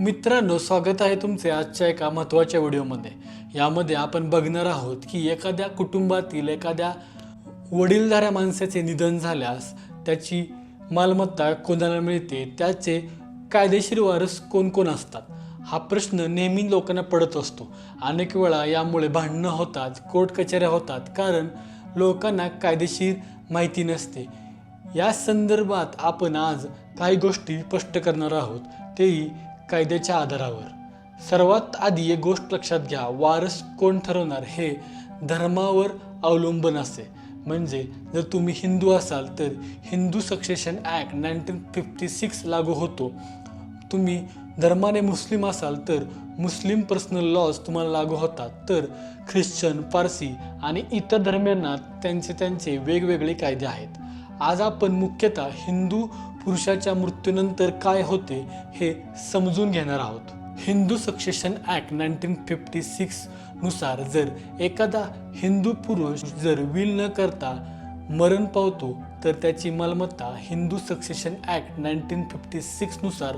मित्रांनो स्वागत आहे तुमचे आजच्या एका महत्त्वाच्या व्हिडिओमध्ये. यामध्ये आपण बघणार आहोत की एखाद्या कुटुंबातील एखाद्या वडीलधाऱ्या माणसाचे निधन झाल्यास त्याची मालमत्ता कोणाला मिळते? त्याचे कायदेशीर वारस कोण कोण असतात? हा प्रश्न नेहमी लोकांना पडत असतो. अनेक वेळा यामुळे भांडणं होतात कोर्ट कचऱ्या होतात कारण लोकांना कायदेशीर माहिती नसते. या संदर्भात आपण आज काही गोष्टी स्पष्ट करणार आहोत. तेही कायद्याच्या आधारावर. सर्वात आधी एक गोष्ट लक्षात घ्या वारस कोण ठरवणार हे धर्मावर अवलंबून असे म्हणजे जर तुम्ही हिंदू असाल तर Hindu succession act nineteen fifty six लागू होतो. तुम्ही धर्माने मुस्लिम असाल तर मुस्लिम पर्सनल लॉज तुम्हाला लागू होतात. तर ख्रिश्चन पारसी आणि इतर धर्मियांना त्यांचे त्यांचे वेगवेगळे कायदे आहेत. आज आपण मुख्यतः हिंदू पुरुषाच्या मृत्यूनंतर काय होते हे समजून घेणार आहोत. Hindu succession act nineteen fifty सिक्सनुसार जर एखादा हिंदू पुरुष जर विल न करता मरण पावतो तर त्याची मालमत्ता Hindu succession act nineteen fifty सिक्सनुसार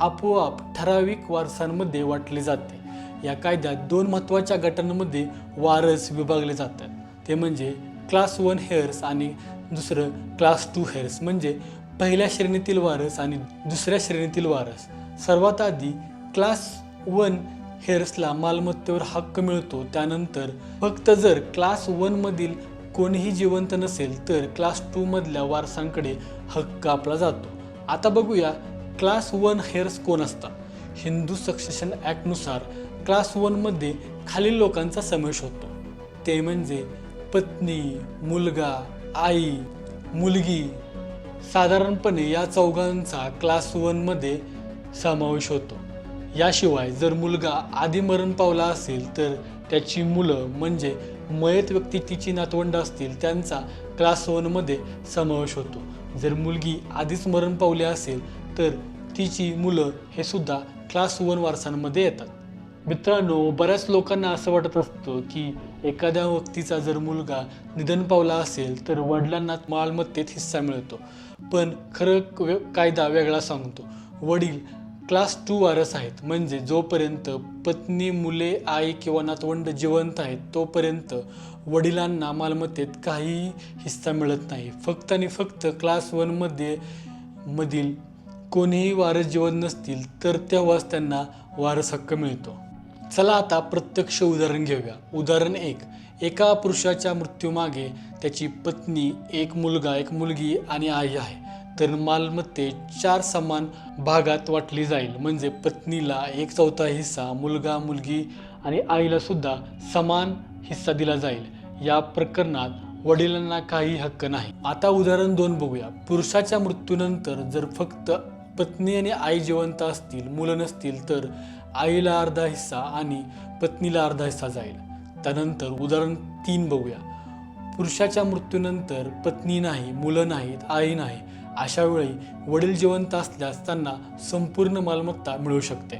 आपोआप ठराविक वारसांमध्ये वाटली जाते. या कायद्यात दोन महत्त्वाच्या गटांमध्ये वारस विभागले जातात. ते म्हणजे क्लास वन हेअर्स आणि दुसरं क्लास टू हेअर्स म्हणजे पहिल्या श्रेणीतील वारस आणि दुसऱ्या श्रेणीतील वारस. सर्वात आधी क्लास वन हेअर्सला मालमत्तेवर हक्क मिळतो. त्यानंतर फक्त जर क्लास वनमधील कोणीही जिवंत नसेल तर क्लास टूमधल्या वारसांकडे हक्क आपला जातो. आता बघूया क्लास वन हेअर्स कोण असतात. हिंदू सक्सेशन ॲक्टनुसार क्लास वनमध्ये खालील लोकांचा समावेश होतो. ते म्हणजे पत्नी मुलगा आई मुलगी साधारणपणे या चौघांचा क्लास वनमध्ये समावेश होतो. याशिवाय जर मुलगा आधी मरण पावला असेल तर त्याची मुलं म्हणजे मयत व्यक्ती तिची नातवंड असतील त्यांचा क्लास वनमध्ये समावेश होतो. जर मुलगी आधीच मरण पावली असेल तर तिची मुलं हे सुद्धा क्लास वन वारसांमध्ये येतात. मित्रांनो बऱ्याच लोकांना असं वाटत असतं की एखाद्या व्यक्तीचा जर मुलगा निधन पावला असेल तर वडिलांना मालमत्तेत हिस्सा मिळतो. पण खरं कायदा वेगळा सांगतो. वडील क्लास टू वारस आहेत. म्हणजे जोपर्यंत पत्नी मुले आई किंवा नातवंड जिवंत आहेत तोपर्यंत वडिलांना मालमत्तेत काहीही हिस्सा मिळत नाही. फक्त आणि फक्त क्लास वनमध्ये मधील कोणीही वारस जिवंत नसतील तर तेव्हाच त्यांना वारस हक्क मिळतो. चला आता प्रत्यक्ष उदाहरण घेऊया. उदाहरण एक. एका पुरुषाच्या मृत्यूमागे त्याची पत्नी एक मुलगा एक मुलगी आणि आई आहे. तर मालमत्ते चार समान भागात वाटली जाईल. म्हणजे पत्नीला एक चौथा हिस्सा मुलगा मुलगी आणि आईला सुद्धा समान हिस्सा दिला जाईल. या प्रकरणात वडिलांना काही हक्क नाही. आता उदाहरण दोन बघूया. पुरुषाच्या मृत्यूनंतर जर फक्त पत्नी आणि आई जिवंत असतील मुलं नसतील तर आईला अर्धा हिस्सा आणि पत्नीला अर्धा हिस्सा जाईल. त्यानंतर उदाहरण तीन बघूया. पुरुषाच्या मृत्यूनंतर पत्नी नाही मुलं नाहीत आई नाही अशा वेळी वडील जिवंत असल्यास त्यांना संपूर्ण मालमत्ता मिळू शकते.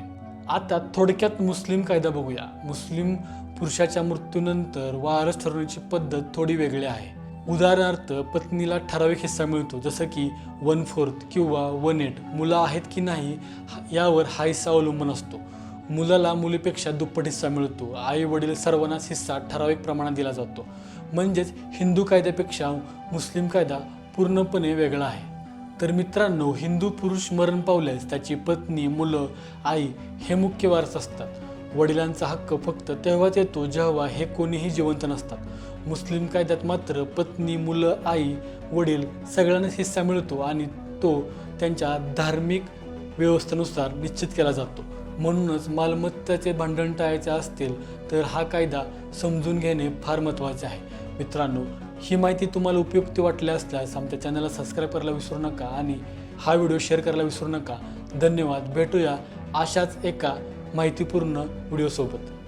आता थोडक्यात मुस्लिम कायदा बघूया. मुस्लिम पुरुषाच्या मृत्यूनंतर वारस ठरवण्याची पद्धत थोडी वेगळी आहे. उदाहरणार्थ पत्नीला ठराविक हिस्सा मिळतो जसं की वन फोर्थ किंवा वन एट मुलं आहेत की नाही हा- यावर हा हिस्सा अवलंबून असतो. मुलाला मुलीपेक्षा दुप्पट हिस्सा मिळतो. आई वडील सर्वांनाच हिस्सा ठराविक प्रमाणात दिला जातो. म्हणजेच हिंदू कायद्यापेक्षा मुस्लिम कायदा पूर्णपणे वेगळा आहे. तर मित्रांनो हिंदू पुरुष मरण पावल्यास त्याची पत्नी मुलं आई हे मुख्य वारस असतात. वडिलांचा हक्क फक्त तेव्हाच येतो जेव्हा हे कोणीही जिवंत नसतात. मुस्लिम कायद्यात मात्र पत्नी मुलं आई वडील सगळ्यांनाच हिस्सा मिळतो आणि तो त्यांच्या धार्मिक व्यवस्थेनुसार निश्चित केला जातो. म्हणूनच मालमत्तेचे भांडण टाळायचे असतील तर हा कायदा समजून घेणे फार महत्त्वाचे आहे. मित्रांनो ही माहिती तुम्हाला उपयुक्त वाटली असल्यास आमच्या चॅनलला सबस्क्राईब करायला विसरू नका आणि हा व्हिडिओ शेअर करायला विसरू नका. धन्यवाद. भेटूया अशाच एका माहितीपूर्ण व्हिडिओसोबत.